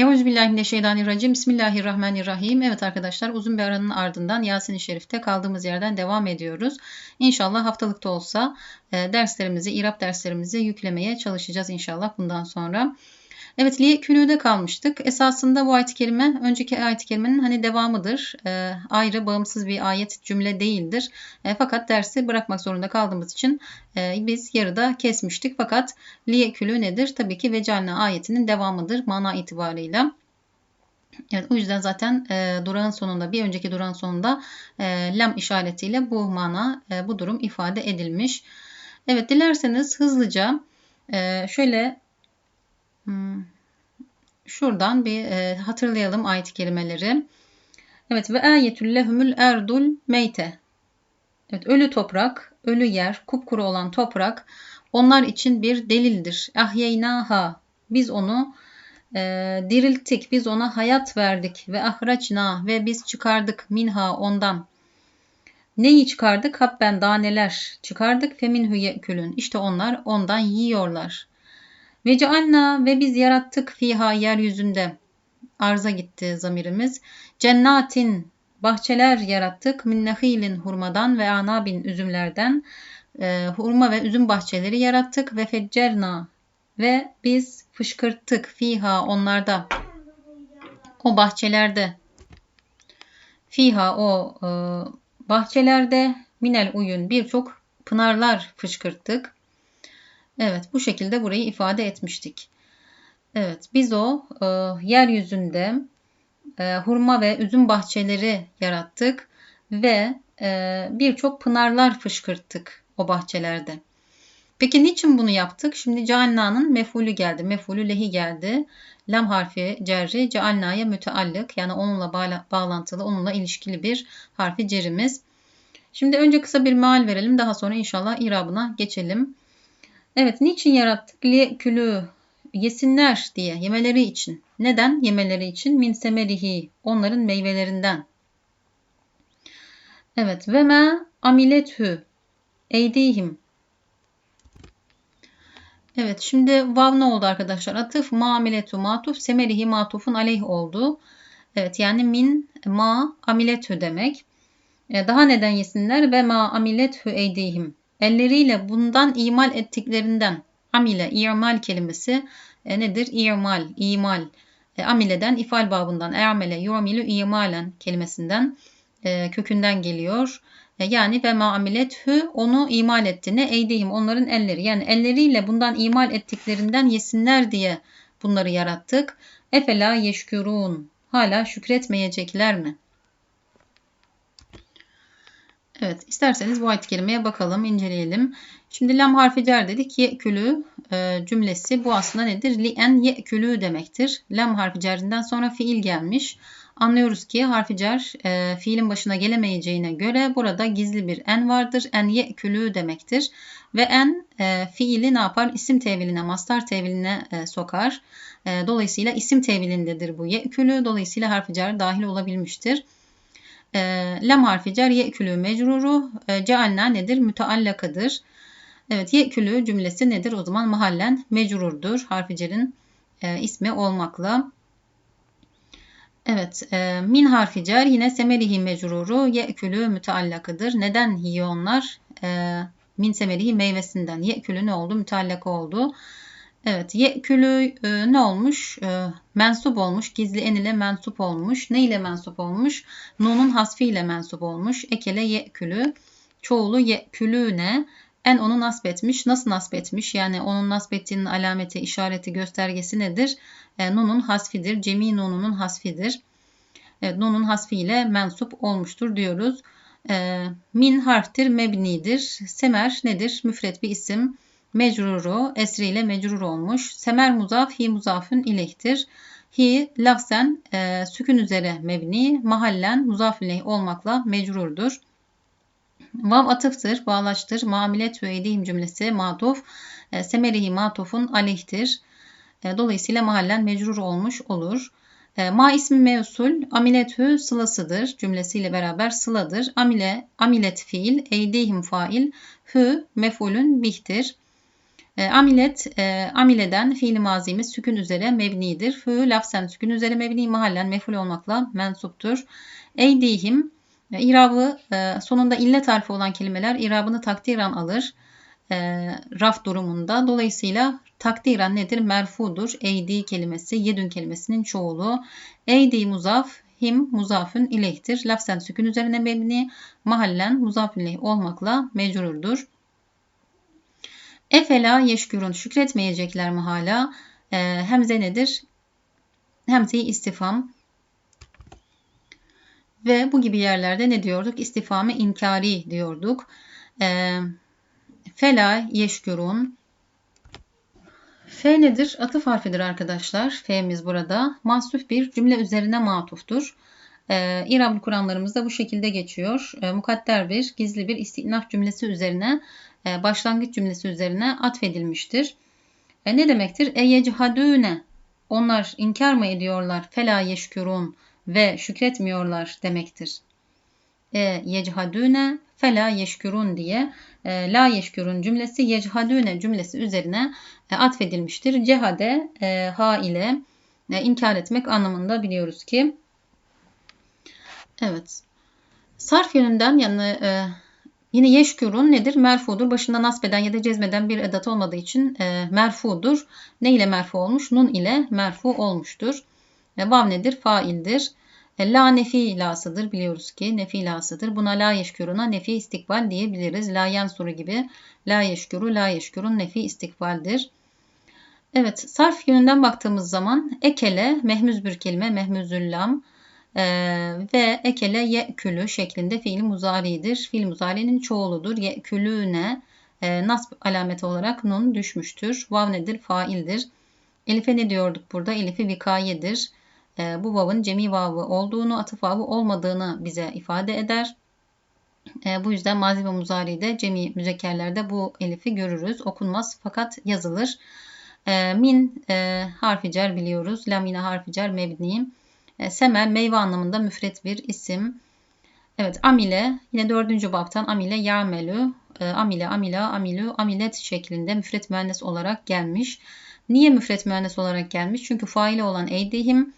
Euzubillahimineşşeytanirracim. Bismillahirrahmanirrahim. Evet arkadaşlar uzun bir aranın ardından Yasin-i Şerif'te kaldığımız yerden devam ediyoruz. İnşallah haftalıkta olsa e, derslerimizi, İrab derslerimizi yüklemeye çalışacağız inşallah bundan sonra. Evet liye külüde kalmıştık. Esasında bu ayet-i kerime önceki ayet-i kerimenin hani devamıdır. E, ayrı bağımsız bir ayet cümle değildir. E, fakat dersi bırakmak zorunda kaldığımız için e, biz yarıda kesmiştik. Fakat liye külü nedir? Tabii ki vecalna ayetinin devamıdır mana itibarıyla. Evet, o yüzden zaten e, durağın sonunda bir önceki durağın sonunda e, lam işaretiyle bu mana e, bu durum ifade edilmiş. Evet dilerseniz hızlıca e, şöyle Hmm. Şuradan bir e, hatırlayalım ayet kelimeleri. Evet ve ayetül lehumul erdul meyte. Evet ölü toprak, ölü yer, kupkuru olan toprak onlar için bir delildir. Ahyeynaha. Biz onu e, dirilttik, biz ona hayat verdik ve ahraçna ve biz çıkardık minha ondan. Neyi çıkardık? Habben daneler çıkardık. Feminhu ye'külün. İşte onlar ondan yiyorlar. Ve cealna ve biz yarattık fiha yeryüzünde. Arza gitti zamirimiz. Cennatin bahçeler yarattık. Min nehilin hurmadan ve anabin üzümlerden. E, hurma ve üzüm bahçeleri yarattık. Ve feccerna ve biz fışkırttık fiha onlarda. O bahçelerde. Fiha o e, bahçelerde minel uyun birçok pınarlar fışkırttık. Evet bu şekilde burayı ifade etmiştik. Evet biz o e, yeryüzünde e, hurma ve üzüm bahçeleri yarattık ve e, birçok pınarlar fışkırttık o bahçelerde. Peki niçin bunu yaptık? Şimdi cealna'nın mefulü geldi. Mefulü lehi geldi. Lam harfi cerri cealna'ya müteallık yani onunla bağlantılı, onunla ilişkili bir harfi cerimiz. Şimdi önce kısa bir meal verelim. Daha sonra inşallah irabına geçelim. Evet, niçin yarattık? Liyekülü, yesinler diye, yemeleri için. Neden? Yemeleri için. Min semerihi, onların meyvelerinden. Evet, ve me amilethü, eydihim. Evet, şimdi vav ne oldu arkadaşlar? Atıf, ma amiletu, matuf, semerihi, matufun aleyh oldu. Evet, yani min, ma, amiletü demek. E, daha neden yesinler? Ve ma amilethü eydihim elleriyle bundan imal ettiklerinden amile, imal kelimesi e, nedir? İmal, imal. E, amileden ifal babından ermele, yuamilu imalen kelimesinden e, kökünden geliyor. E, yani ve ma amilethü onu imal etti. Ne eydihim onların elleri. Yani elleriyle bundan imal ettiklerinden yesinler diye bunları yarattık. Efela yeşkürun. Hala şükretmeyecekler mi? Evet isterseniz bu ayet kelimeye bakalım, inceleyelim. Şimdi lam harfi cer dedik. Ye'külü e, cümlesi bu aslında nedir? Li en ye'külü demektir. Lam harfi cerrinden sonra fiil gelmiş. Anlıyoruz ki harfi cer e, fiilin başına gelemeyeceğine göre burada gizli bir en vardır. En ye'külü demektir. Ve en e, fiili ne yapar? İsim teviline, mastar teviline e, sokar. E, dolayısıyla isim tevilindedir bu ye'külü. Dolayısıyla harfi cer dahil olabilmiştir. E, lam harfi cer ye'külü mecruru. E, cealna nedir? Müteallakadır. Evet ye'külü cümlesi nedir? O zaman mahallen mecrurdur. Harfi cerin e, ismi olmakla. Evet, e, min harfi cer yine semerihi mecruru ye'külü müteallakıdır. Neden yiyor onlar? E, min semerihi meyvesinden. Ye'külü ne oldu? Müteallaka oldu. Evet, ye'külü e, ne olmuş? E, mensup olmuş. Gizli en ile mensup olmuş. Ne ile mensup olmuş? Nun'un hasfi ile mensup olmuş. Ekele ye'külü. Çoğulu ye'külü ne? En onu nasp etmiş. Nasıl nasp etmiş? Yani onun nasp ettiğinin alameti, işareti, göstergesi nedir? E, nun'un hasfidir. Cemi nun'unun hasfidir. Evet, nun'un hasfi ile mensup olmuştur diyoruz. E, min harftir, mebnidir. Semer nedir? Müfret bir isim mecruru esriyle mecrur olmuş. Semer muzaf hi muzafün ilehtir. Hi lafzen e, sükün üzere mebni, mahallen muzaf ileh olmakla mecrurdur. Vav atıftır, bağlaçtır. Mamilet ve edihim cümlesi matuf. E, semerihi matufun aleyhtir. E, dolayısıyla mahallen mecrur olmuş olur. E, ma ismi mevsul, amiletü sılasıdır. Cümlesiyle beraber sıladır. Amile, amilet fiil, eydihim fail, hü mefulün bihtir. E, amilet, e, amileden fiili mazimiz sükün üzere mebnidir. Fü lafzen sükün üzere mebni mahallen meful olmakla mensuptur. Eydihim e, irabı e, sonunda illet harfi olan kelimeler irabını takdiran alır. E, raf durumunda. Dolayısıyla takdiran nedir? Merfudur. Eydi kelimesi, yedün kelimesinin çoğulu. Eydi muzaf, him muzafün ileyhtir. Lafzen sükün üzerine mebni, mahallen muzafün ileyh olmakla mecrurdur. Efela yeşkürün şükretmeyecekler mi hala? E, hemze nedir? Hemze-i istifam. Ve bu gibi yerlerde ne diyorduk? İstifamı inkari diyorduk. E, fela yeşkürün. F nedir? Atıf harfidir arkadaşlar. F'miz burada. Mahsuf bir cümle üzerine matuftur. E, İrablı Kur'anlarımızda bu şekilde geçiyor. E, mukadder bir, gizli bir istinaf cümlesi üzerine başlangıç cümlesi üzerine atfedilmiştir. E, ne demektir? E yechadüne onlar inkar mı ediyorlar? Fela yeşkürun ve şükretmiyorlar demektir. E yechadüne fela yeşkürun diye e, la yeşkürun cümlesi yechadüne cümlesi üzerine e, atfedilmiştir. Cehade e, ha ile e, inkar etmek anlamında biliyoruz ki. Evet. Sarf yönünden yani e, Yine yeşkurun nedir? Merfudur. Başında nasbeden ya da cezmeden bir edat olmadığı için e, merfudur. Ne ile merfu olmuş? Nun ile merfu olmuştur. E, vav nedir? Faildir. E, la nefi lasıdır biliyoruz ki nefi lasıdır. Buna la yeşkuruna nefi istikbal diyebiliriz. La yansuru gibi la yeşkuru la yeşkurun nefi istikbaldir. Evet sarf yönünden baktığımız zaman ekele mehmüz bir kelime mehmüzüllam e, ve ekele ye'külü şeklinde fiil muzaridir. Fiil muzarinin çoğuludur. Ye'külüne e, nasb alameti olarak nun düşmüştür. Vav nedir? Faildir. Elif'e ne diyorduk burada? Elif'i vikayedir. E, bu vavın cemi vavı olduğunu, atıf vavı olmadığını bize ifade eder. E, bu yüzden mazi ve muzari'de cemi müzekkerlerde bu elifi görürüz. Okunmaz fakat yazılır. E, min e, harfi cer biliyoruz. Lamine harfi cer mebni. E, semel meyve anlamında müfret bir isim. Evet amile yine dördüncü baptan amile yarmelü, e, amile, amila, amilü, amilet şeklinde müfret müennes olarak gelmiş. Niye müfret müennes olarak gelmiş? Çünkü faile olan eydihim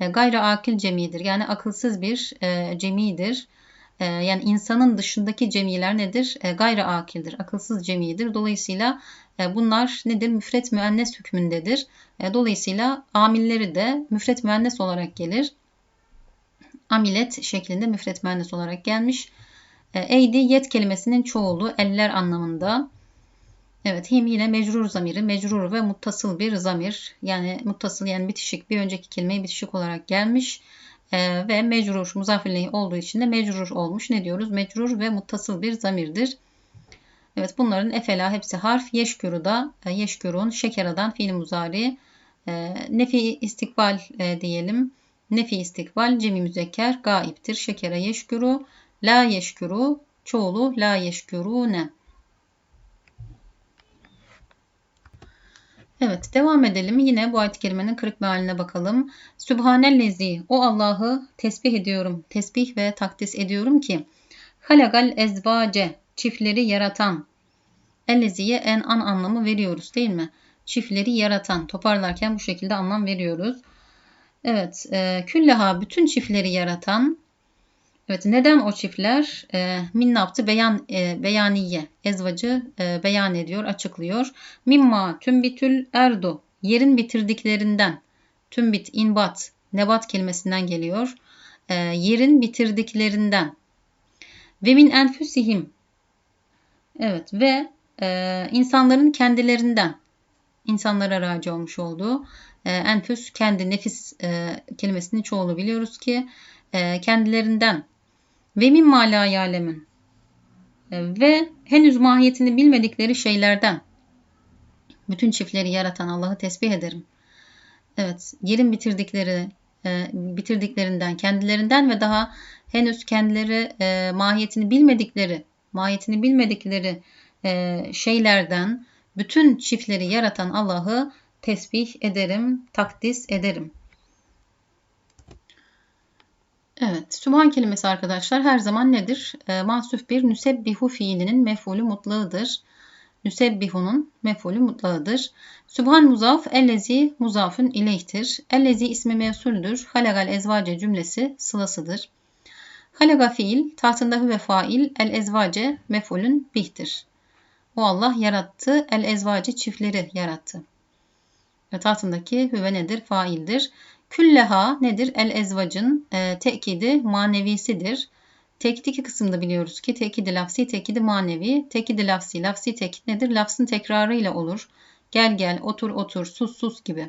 e, akil cemidir. Yani akılsız bir e, cemidir. E, yani insanın dışındaki cemiler nedir? E, gayri akildir, akılsız cemidir. Dolayısıyla e, bunlar nedir? Müfret müennes hükmündedir. E, dolayısıyla amilleri de müfret müennes olarak gelir. Amilet şeklinde müfret müennes olarak gelmiş. E, eydi yet kelimesinin çoğulu eller anlamında. Evet him yine mecrur zamiri. Mecrur ve muttasıl bir zamir. Yani muttasıl yani bitişik bir önceki kelimeye bitişik olarak gelmiş. Ee, ve mecrur muzafirliği olduğu için de mecrur olmuş. Ne diyoruz? Mecrur ve muttasıl bir zamirdir. Evet bunların efela hepsi harf. Yeşkürü da e, yeşkürün şekeradan fiil muzari. E, nefi istikbal e, diyelim. Nefi istikbal cemi müzekker gaiptir. Şekere yeşkürü. La yeşkürü çoğulu la yeşkürüne. Evet devam edelim. Yine bu ayet-i kerimenin kırık mealine bakalım. Sübhanellezi o Allah'ı tesbih ediyorum. Tesbih ve takdis ediyorum ki halagal ezvace çiftleri yaratan. Elleziye en an anlamı veriyoruz değil mi? Çiftleri yaratan. Toparlarken bu şekilde anlam veriyoruz. Evet. E, külleha bütün çiftleri yaratan Evet neden o çiftler? E, min ne yaptı? Beyan, e, beyaniye. Ezvacı e, beyan ediyor, açıklıyor. Mimma tümbitül erdu. Yerin bitirdiklerinden. Tümbit, inbat, nebat kelimesinden geliyor. E, yerin bitirdiklerinden. Ve min enfüsihim. Evet ve e, insanların kendilerinden. İnsanlara raci olmuş olduğu. E, enfüs kendi nefis e, kelimesinin çoğulu biliyoruz ki e, kendilerinden ve min mala yalemin ve henüz mahiyetini bilmedikleri şeylerden bütün çiftleri yaratan Allah'ı tesbih ederim. Evet, yerin bitirdikleri e, bitirdiklerinden, kendilerinden ve daha henüz kendileri e, mahiyetini bilmedikleri, mahiyetini bilmedikleri e, şeylerden bütün çiftleri yaratan Allah'ı tesbih ederim, takdis ederim. Evet, sübhan kelimesi arkadaşlar her zaman nedir? E, mahsuf bir nüsebbihu fiilinin mef'ulü mutlağıdır. Nüsebbihunun mefulü mutlağıdır. Sübhan muzaf ellezi muzafün ileyhtir. Ellezi ismi mevsuldür. Halagal ezvace cümlesi sılasıdır. Halaga fiil tahtında ve fail el ezvace mefulün bihtir. O Allah yarattı. El ezvace çiftleri yarattı. Ve tahtındaki hüve nedir? Faildir. Külleha nedir? El ezvacın e, tekidi manevisidir. Tekit iki kısımda biliyoruz ki tekidi lafsi, tekidi manevi. Tekidi lafsi, lafsi tekit nedir? Lafzın tekrarı ile olur. Gel gel, otur otur, sus sus gibi.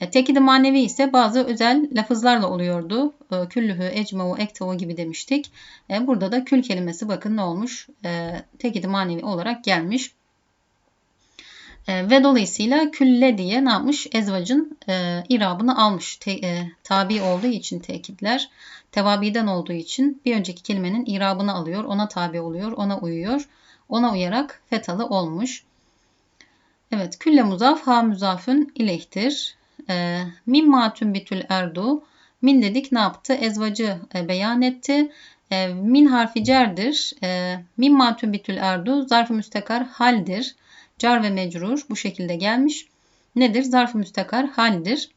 E, tekidi manevi ise bazı özel lafızlarla oluyordu. E, küllühü, ecmevu, ektevu gibi demiştik. E, burada da kül kelimesi bakın ne olmuş? E, tekidi manevi olarak gelmiş. E, ve dolayısıyla külle diye ne yapmış? Ezvacın e, irabını almış. Te, e, tabi olduğu için tekitler. Tevabiden olduğu için bir önceki kelimenin irabını alıyor. Ona tabi oluyor. Ona uyuyor. Ona uyarak fetalı olmuş. Evet. Külle muzaf ha muzafün ileyhtir. E, min matun bitül erdu. Min dedik ne yaptı? Ezvacı e, beyan etti. E, min harfi cerdir. E, min matun bitül erdu zarf müstekar haldir. Car ve mecrur bu şekilde gelmiş. Nedir? Zarf-ı müstakar haldir.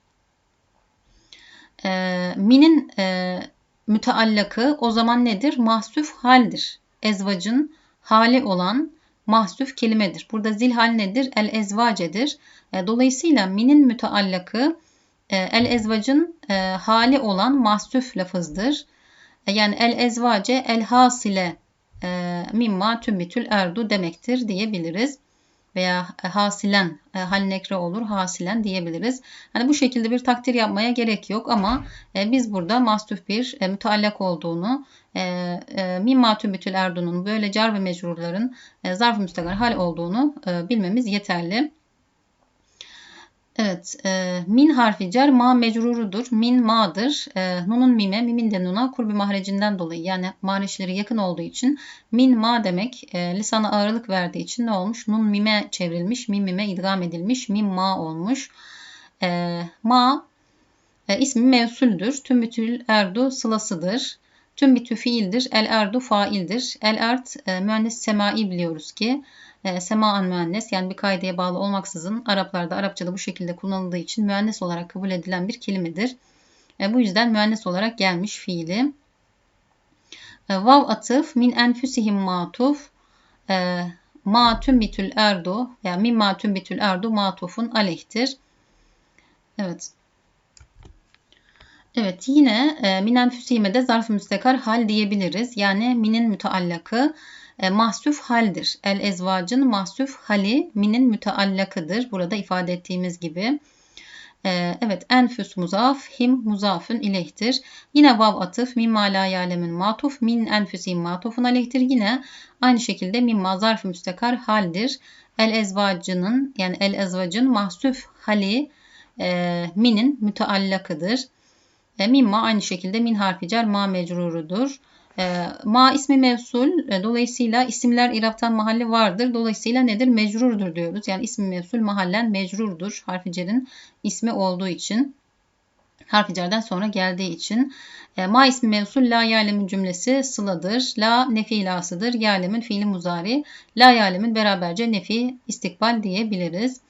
E, minin e, müteallakı o zaman nedir? Mahsuf haldir. Ezvacın hali olan mahsuf kelimedir. Burada zil hal nedir? El ezvacedir. E, dolayısıyla minin müteallakı e, el ezvacın e, hali olan mahsuf lafızdır. E, yani el ezvace el hasile e, mimma tümbitül erdu demektir diyebiliriz veya e, hasilen e, hal nekre olur hasilen diyebiliriz. Hani bu şekilde bir takdir yapmaya gerek yok ama e, biz burada mastuf bir müteallak olduğunu min matübütül erdunun böyle car ve mecrurların zarf-ı müstakar hal olduğunu bilmemiz yeterli. Evet, e, min harfi cer ma mecrurudur. Min ma'dır. E, nunun mime, mimin de nuna kurbi mahrecinden dolayı yani mahreçleri yakın olduğu için min ma demek e, lisana ağırlık verdiği için ne olmuş? Nun mime çevrilmiş, min mime idgam edilmiş, min ma olmuş. E, ma e, ismi mevsuldür. Tüm bütül erdu sılasıdır. Tüm bitü fiildir. El erdu faildir. El ert e, müennes semai biliyoruz ki e, semaen yani bir kaideye bağlı olmaksızın Araplarda Arapçada bu şekilde kullanıldığı için müennes olarak kabul edilen bir kelimedir. E, bu yüzden müennes olarak gelmiş fiili. E, vav atıf min enfüsihim matuf e, ma tümbitül erdu yani min ma tümbitül erdu matufun aleyhtir. Evet. Evet yine e, minen füsime de zarf-ı müstekar hal diyebiliriz. Yani minin müteallakı e, mahsuf haldir. El ezvacın mahsuf hali minin müteallakıdır. Burada ifade ettiğimiz gibi. E, evet enfüs muzaf him muzafın ileyhtir. Yine vav atıf mimma la yalemin matuf min enfüsim matufun aleyhtir. Yine aynı şekilde mimma zarf müstekar haldir. El ezvacının yani el ezvacın mahsuf hali e, minin müteallakıdır. E, mimma aynı şekilde min harfi cer ma mecrurudur. E, ma ismi mevsul e, dolayısıyla isimler iraptan mahalli vardır. Dolayısıyla nedir? Mecrurdur diyoruz. Yani ismi mevsul mahallen mecrurdur. Harfi cerin ismi olduğu için. Harfi cerden sonra geldiği için. E, ma ismi mevsul la yalemin cümlesi sıladır. La nefi ilasıdır. Yalemin fiili muzari. La yalemin beraberce nefi istikbal diyebiliriz.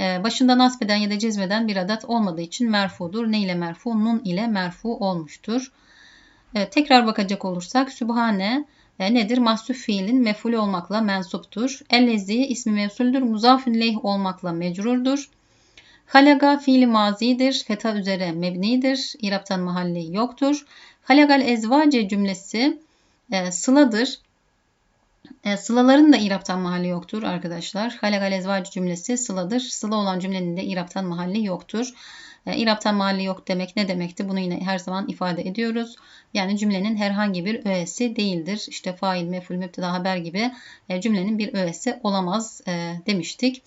E, başında nasbeden ya da cezmeden bir adet olmadığı için merfudur. Ne ile merfu? Nun ile merfu olmuştur. Evet, tekrar bakacak olursak Sübhane e, nedir? Mahsuf fiilin mefulü olmakla mensuptur. Ellezi ismi mevsuldür. Muzafün leyh olmakla mecrurdur. Halaga fiili mazidir. Feta üzere mebnidir. İraptan mahalli yoktur. Halagal ezvace cümlesi e, sıladır. E, sılaların da iraptan mahalli yoktur arkadaşlar. Halagal ezvace cümlesi sıladır. Sıla olan cümlenin de iraptan mahalli yoktur. E, İraptan mahalli yok demek ne demekti? Bunu yine her zaman ifade ediyoruz. Yani cümlenin herhangi bir öğesi değildir. İşte fail, meful, müpteda, haber gibi e, cümlenin bir öğesi olamaz e, demiştik.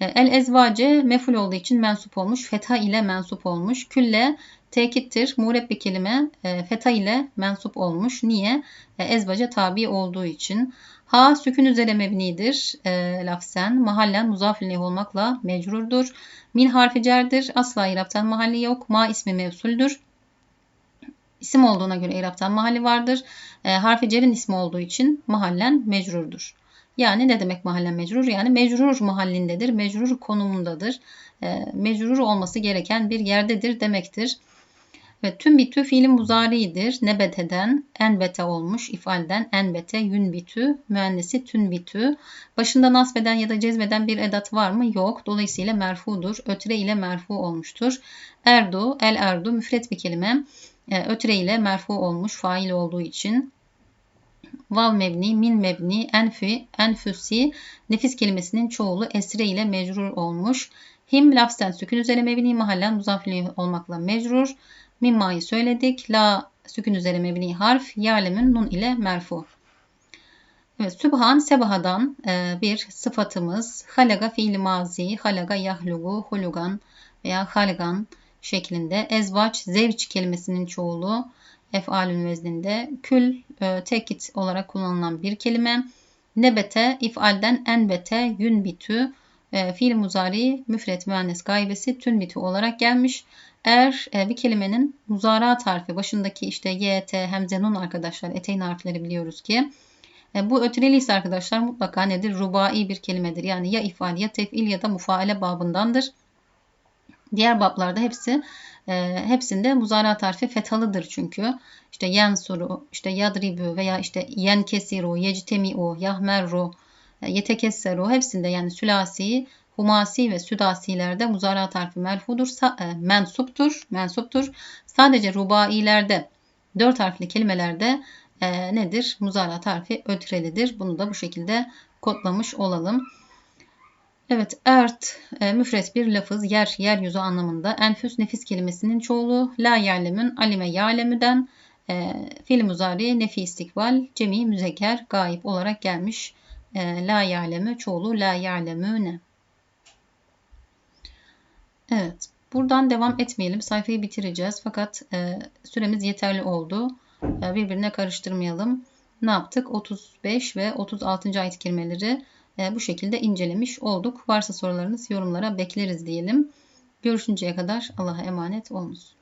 El ezvace meful olduğu için mensup olmuş. Fetha ile mensup olmuş. Külle tekittir. Mureb bir kelime fetha ile mensup olmuş. Niye? Ezvace tabi olduğu için. Ha sükün üzere mebnidir. E, lafzen. Mahallen muzafil olmakla mecrurdur. Min harfi cerdir. Asla iraptan mahalli yok. Ma ismi mevsuldür. İsim olduğuna göre iraptan mahalli vardır. E, harfi cerin ismi olduğu için mahallen mecrurdur. Yani ne demek mahallen mecrur? Yani mecrur mahallindedir, mecrur konumundadır. E, mecrur olması gereken bir yerdedir demektir. Ve tüm bitü fiilin muzaridir. Nebeteden enbete olmuş. ifalden enbete yünbitü. Müennesi tünbitü. Başında nasbeden ya da cezmeden bir edat var mı? Yok. Dolayısıyla merfudur. Ötre ile merfu olmuştur. Erdu, el erdu müfret bir kelime. E, ötre ile merfu olmuş fail olduğu için. Vav mebni, min mebni, enfi, enfüsi nefis kelimesinin çoğulu esre ile mecrur olmuş. Him lafzen sükün üzerine mebni mahallen muzafili olmakla mecrur. Mimma'yı söyledik. La sükün üzere mebni harf. Ya'lemin nun ile merfu. Evet, Sübhan sebahadan e, bir sıfatımız. Halaga fiil mazi, halaga yahlugu, hulugan veya halgan şeklinde. Ezvaç, zevç kelimesinin çoğulu efalün vezninde. Kül, e, tekit olarak kullanılan bir kelime. Nebete, ifalden enbete, yünbitü, e, fiil muzari, müfret müennes gaybesi, tünbitü olarak gelmiş. Eğer e, bir kelimenin muzara harfi başındaki işte y, t, hemze, nun arkadaşlar eteğin harfleri biliyoruz ki e, bu ötreli ise arkadaşlar mutlaka nedir? Rubai bir kelimedir. Yani ya ifal ya tefil ya da mufaale babındandır. Diğer bablarda hepsi e, hepsinde muzara harfi fethalıdır çünkü. İşte yensuru, işte yadribu veya işte yenkesiru, yectemiu, yahmerru, e, yetekesseru hepsinde yani sülasi humasi ve südasilerde muzara harfi merfudur, e, mensuptur, mensuptur. Sadece rubailerde, dört harfli kelimelerde e, nedir? Muzara harfi ötrelidir. Bunu da bu şekilde kodlamış olalım. Evet, ert e, müfret bir lafız, yer, yeryüzü anlamında. Enfüs nefis kelimesinin çoğulu. La yerlemün, alime yalemüden. E, fiil muzari, nefi istikbal, cemi müzekker, gayip olarak gelmiş. E, la ya'lemü çoğulu, la ya'lemüne. Evet. Buradan devam etmeyelim. Sayfayı bitireceğiz. Fakat e, süremiz yeterli oldu. E, birbirine karıştırmayalım. Ne yaptık? 35 ve 36. ayet kelimeleri e, bu şekilde incelemiş olduk. Varsa sorularınız yorumlara bekleriz diyelim. Görüşünceye kadar Allah'a emanet olunuz.